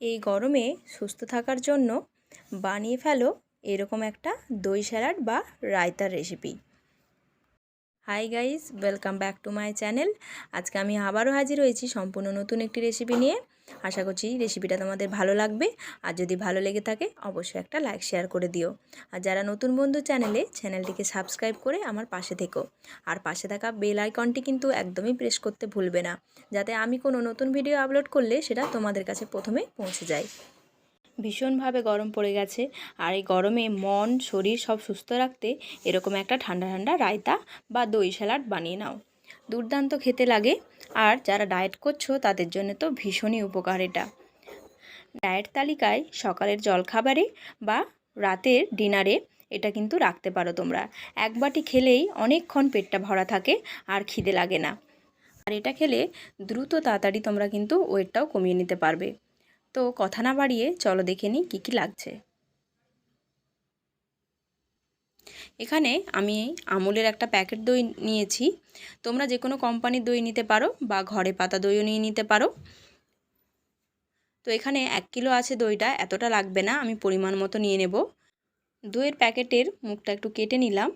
এই গরমে সুস্থ থাকার জন্য বানিয়ে ফেলো এরকম একটা দই স্যালাড বা রায়তার recipe hi guys welcome back to my channel আজকে আমি আবারও হাজির হয়েছি সম্পূর্ণ নতুন একটি রেসিপি নিয়ে। আশা করছি রেসিপিটা তোমাদের ভালো লাগবে। আর যদি ভালো লেগে থাকে, অবশ্যই একটা লাইক শেয়ার করে দিও। আর যারা নতুন বন্ধু চ্যানেলে চ্যানেলটিকে সাবস্ক্রাইব করে আমার পাশে থেকো। আর পাশে থাকা বেল আইকনটি কিন্তু একদমই প্রেস করতে ভুলবে না। যাতে আমি কোনো নতুন ভিডিও আপলোড করলে সেটা তোমাদের কাছে প্রথমে পৌঁছে যায়। ভীষণভাবে গরম পড়ে গেছে। আর এই গরমে মন, শরীর সব সুস্থ রাখতে এরকম একটা ঠান্ডা ঠান্ডা রায়তা বা দই স্যালাড বানিয়ে নাও। দুর্দান্ত খেতে লাগে। আর যারা ডায়েট করছ, তাদের জন্য তো ভীষণই উপকার এটা। ডায়েট তালিকায় সকালের জলখাবারে বা রাতের ডিনারে এটা কিন্তু রাখতে পারো তোমরা। এক বাটি খেলেই অনেকক্ষণ পেটটা ভরা থাকে আর খিদে লাগে না। আর এটা খেলে দ্রুত তাড়াতাড়ি তোমরা কিন্তু ওয়েটটাও কমিয়ে নিতে পারবে। তো কথা না বাড়িয়ে চলো দেখে নিই কী কী লাগছে। এখানে আমি আমুলের একটা প্যাকেট দই নিয়েছি। তোমরা যে কোনো কোম্পানির দই নিতে পারো বা ঘরে পাতা দইও নিয়ে নিতে পারো। তো এখানে এক কিলো আছে দইটা, এতটা লাগবে না, আমি পরিমাণ মতো নিয়ে নেব। দইয়ের প্যাকেটের মুখটা একটু কেটে নিলাম,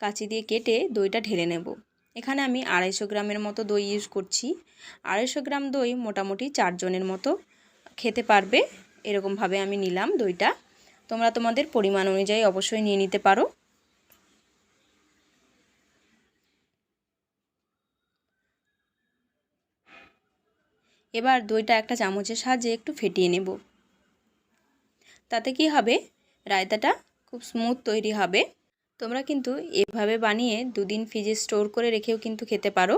কাঁচি দিয়ে কেটে দইটা ঢেলে নেব। এখানে আমি আড়াইশো গ্রামের মতো দই ইউজ করছি। আড়াইশো গ্রাম দই মোটামুটি চারজনের মতো। খেতে পারবে, এরকমভাবে আমি নিলাম দইটা। তোমরা তোমাদের পরিমাণ অনুযায়ী অবশ্যই নিয়ে নিতে পারো। এবার দইটা একটা চামচের সাহায্যে একটু ফেটিয়ে নেব। তাতে কি হবে? রায়তাটা খুব স্মুথ তৈরি হবে। তোমরা কিন্তু এভাবে বানিয়ে দুদিন ফ্রিজে স্টোর করে রেখেও কিন্তু খেতে পারো।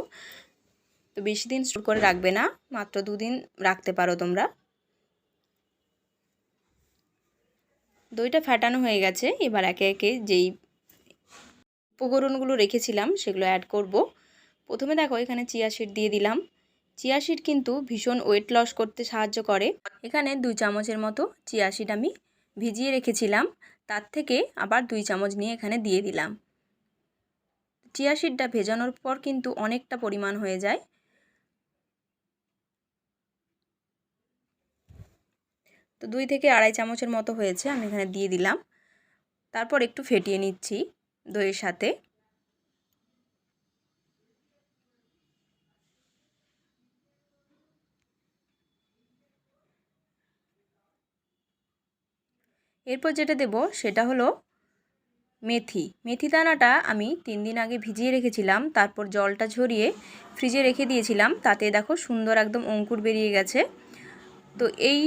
তো বেশি দিন স্টোর করে রাখবে না, মাত্র দুদিন রাখতে পারো তোমরা। দইটা ফ্যাটানো হয়ে গেছে। এবার একে একে যেই উপকরণগুলো রেখেছিলাম সেগুলো অ্যাড করব। প্রথমে দেখো এখানে চিয়া সিড দিয়ে দিলাম। চিয়া সিড কিন্তু ভীষণ ওয়েট লস করতে সাহায্য করে। এখানে দুই চামচের মতো চিয়া সিড আমি ভিজিয়ে রেখেছিলাম। তার থেকে আবার দুই চামচ নিয়ে এখানে দিয়ে দিলাম। চিয়া সিডটা ভেজানোর পর কিন্তু অনেকটা পরিমাণ হয়ে যায়। তো দুই থেকে আড়াই চামচের মতো হয়েছে, আমি এখানে দিয়ে দিলাম। তারপর একটু ফেটিয়ে নিচ্ছি দইয়ের সাথে। এরপর যেটা দেব সেটা হলো মেথি। মেথি দানাটা আমি তিন দিন আগে ভিজিয়ে রেখেছিলাম, তারপর জলটা ঝরিয়ে ফ্রিজে রেখে দিয়েছিলাম, তাতে দেখো সুন্দর একদম অঙ্কুর বেরিয়ে গেছে। তো এই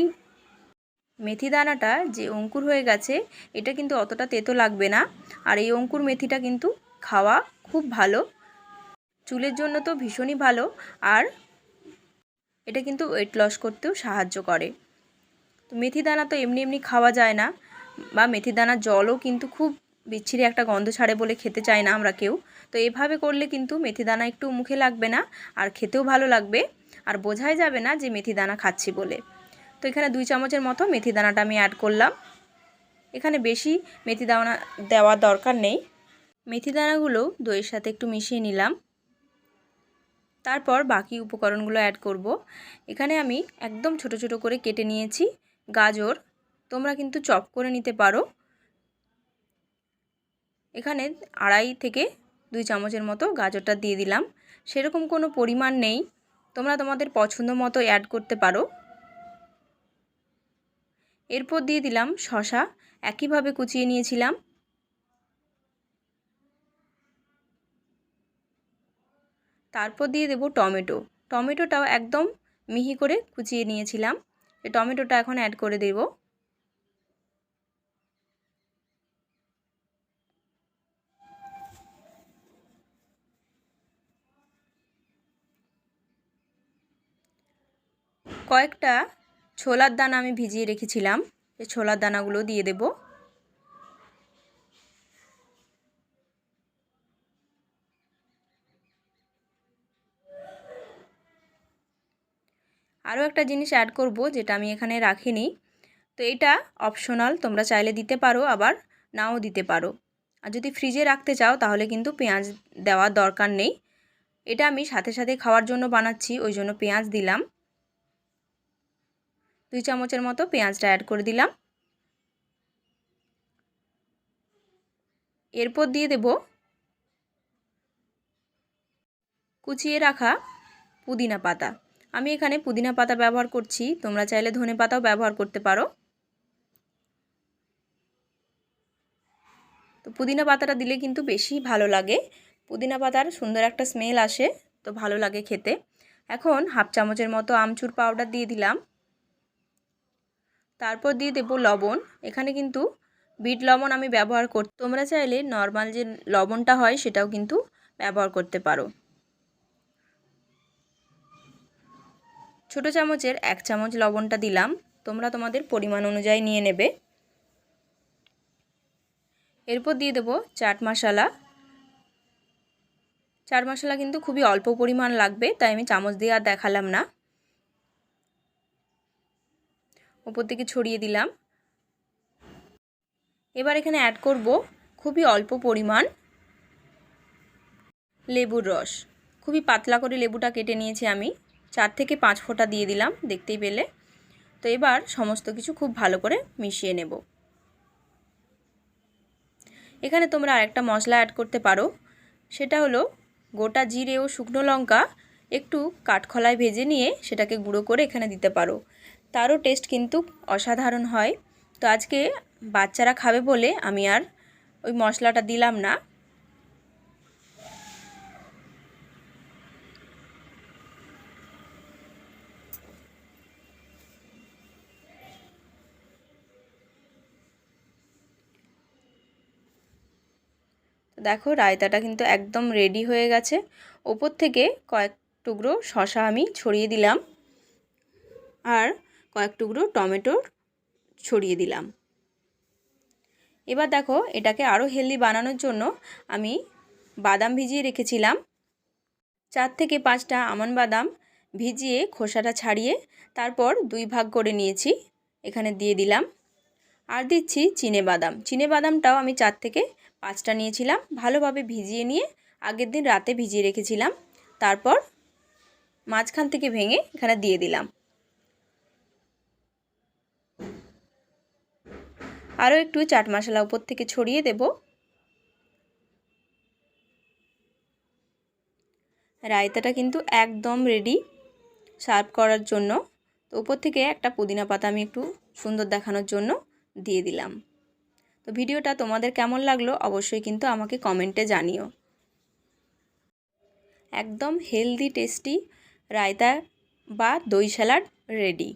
মেথি দানাটা যে অঙ্কুর হয়ে গেছে, এটা কিন্তু অতটা তেতো লাগবে না। আর এই অঙ্কুর মেথিটা কিন্তু খাওয়া খুব ভালো। চুলের জন্য তো ভীষণই ভালো। আর এটা কিন্তু ওয়েট লস করতেও সাহায্য করে। তো মেথি দানা তো এমনি এমনি খাওয়া যায় না। বা মেথি দানার জলও কিন্তু খুব বিচ্ছিরি একটা গন্ধ ছাড়ে বলে খেতে চায় না আমরা কেউ। তো এভাবে করলে কিন্তু মেথি দানা একটু মুখে লাগবে না, আর খেতেও ভালো লাগবে। আর বোঝাই যাবে না যে মেথি দানা খাচ্ছি বলে। তো এখানে দুই চামচের মতো মেথি দানাটা আমি অ্যাড করলাম। এখানে বেশি মেথি দানা দেওয়ার দরকার নেই। মেথি দানাগুলো দইয়ের সাথে একটু মিশিয়ে নিলাম। তারপর বাকি উপকরণগুলো অ্যাড করব। এখানে আমি একদম ছোট ছোট করে কেটে নিয়েছি। গাজর, তোমরা কিন্তু চপ করে নিতে পারো। এখানে আড়াই থেকে দুই চামচের মতো গাজরটা দিয়ে দিলাম। সেরকম কোনো পরিমাণ নেই। তোমরা তোমাদের পছন্দ মতো অ্যাড করতে পারো। এরপর দিয়ে দিলাম শশা। একইভাবে কুচিয়ে নিয়েছিলাম। তারপর দিয়ে দেব টমেটো। টমেটোটাও একদম মিহি করে কুচিয়ে নিয়েছিলাম। টমেটোটা এখন অ্যাড করে দেব। কয়েকটা ছোলার দানা আমি ভিজিয়ে রেখেছিলাম, এই ছোলার দানাগুলো দিয়ে দেব। আরও একটা জিনিস অ্যাড করব যেটা আমি এখানে রাখিনি, তো এটা অপশনাল তোমরা চাইলে দিতে পারো, আবার নাও দিতে পারো। আর যদি ফ্রিজে রাখতে চাও, তাহলে কিন্তু পেঁয়াজ দেওয়ার দরকার নেই। এটা আমি সাথে সাথে খাওয়ার জন্য বানাচ্ছি, ওই জন্য পেঁয়াজ দিলাম। দুই চামচের মতো পেঁয়াজটা অ্যাড করে দিলাম। এরপর দিয়ে দেব কুচিয়ে রাখা পুদিনা পাতা। আমি এখানে পুদিনা পাতা ব্যবহার করছি, তোমরা চাইলে ধনে পাতাও ব্যবহার করতে পারো। তো পুদিনা পাতাটা দিলে কিন্তু বেশি ভালো লাগে। পুদিনা পাতার সুন্দর একটা স্মেল আসে, তো ভালো লাগে খেতে। এখন হাফ চামচের মতো আমচুর পাউডার দিয়ে দিলাম। তারপর দিয়ে দেবো লবণ। এখানে কিন্তু বিট লবণ আমি ব্যবহার কর, তোমরা চাইলে নর্মাল যে লবণটা হয় সেটাও কিন্তু ব্যবহার করতে পারো। ছোট চামচের এক চামচ লবণটা দিলাম। তোমরা তোমাদের পরিমাণ অনুযায়ী নিয়ে নেবে। এরপর দিয়ে দেবো চাট মশলা। চাট মশলা কিন্তু খুবই অল্প পরিমাণ লাগবে, তাই আমি চামচ দিয়ে আর দেখালাম না। ওপর থেকে ছড়িয়ে দিলাম। এবার এখানে অ্যাড করব খুবই অল্প পরিমাণ লেবুর রস। খুবই পাতলা করে লেবুটা কেটে নিয়েছি আমি। চার থেকে পাঁচ ফোঁটা দিয়ে দিলাম, দেখতেই পেলে। তো এবার সমস্ত কিছু খুব ভালো করে মিশিয়ে নেব। এখানে তোমরা আরেকটা মশলা অ্যাড করতে পারো। সেটা হলো গোটা জিরে ও শুকনো লঙ্কা একটু কাঠখলায় ভেজে নিয়ে সেটাকে গুঁড়ো করে এখানে দিতে পারো। তারও টেস্ট কিন্তু অসাধারণ হয়। তো আজকে বাচ্চারা খাবে বলে আমি আর ওই মশলাটা দিলাম না। দেখো, রায়তাটা কিন্তু একদম রেডি হয়ে গেছে। ওপর থেকে কয়েক টুকরো শশা আমি ছড়িয়ে দিলাম। আর কয়েক টুকরো টমেটোর ছড়িয়ে দিলাম। এবার দেখো, এটাকে আরও হেলদি বানানোর জন্য আমি বাদাম ভিজিয়ে রেখেছিলাম। চার থেকে পাঁচটা আমন বাদাম ভিজিয়ে খোসাটা ছাড়িয়ে তারপর দুই ভাগ করে নিয়েছি, এখানে দিয়ে দিলাম। আর দিচ্ছি চিনে বাদাম। চিনে বাদামটাও আমি চার থেকে পাঁচটা নিয়েছিলাম, ভালোভাবে ভিজিয়ে নিয়ে আগের দিন রাতে ভিজিয়ে রেখেছিলাম। তারপর মাঝখান থেকে ভেঙে এখানে দিয়ে দিলাম। আরও একটু চাট মশলা উপর থেকে ছড়িয়ে দেব। রায়তাটা কিন্তু একদম রেডি সার্ভ করার জন্য। তো উপর থেকে একটা পুদিনা পাতা আমি একটু সুন্দর দেখানোর জন্য দিয়ে দিলাম। তো ভিডিওটা তোমাদের কেমন লাগল অবশ্যই কিন্তু আমাকে কমেন্টে জানিও। একদম হেলদি টেস্টি রায়তা বা দই স্যালাড রেডি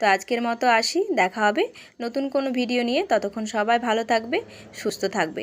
তো আজকের মতো আসি, দেখা হবে নতুন কোনো ভিডিও নিয়ে। ততক্ষণ সবাই ভালো থাকবে, সুস্থ থাকবে।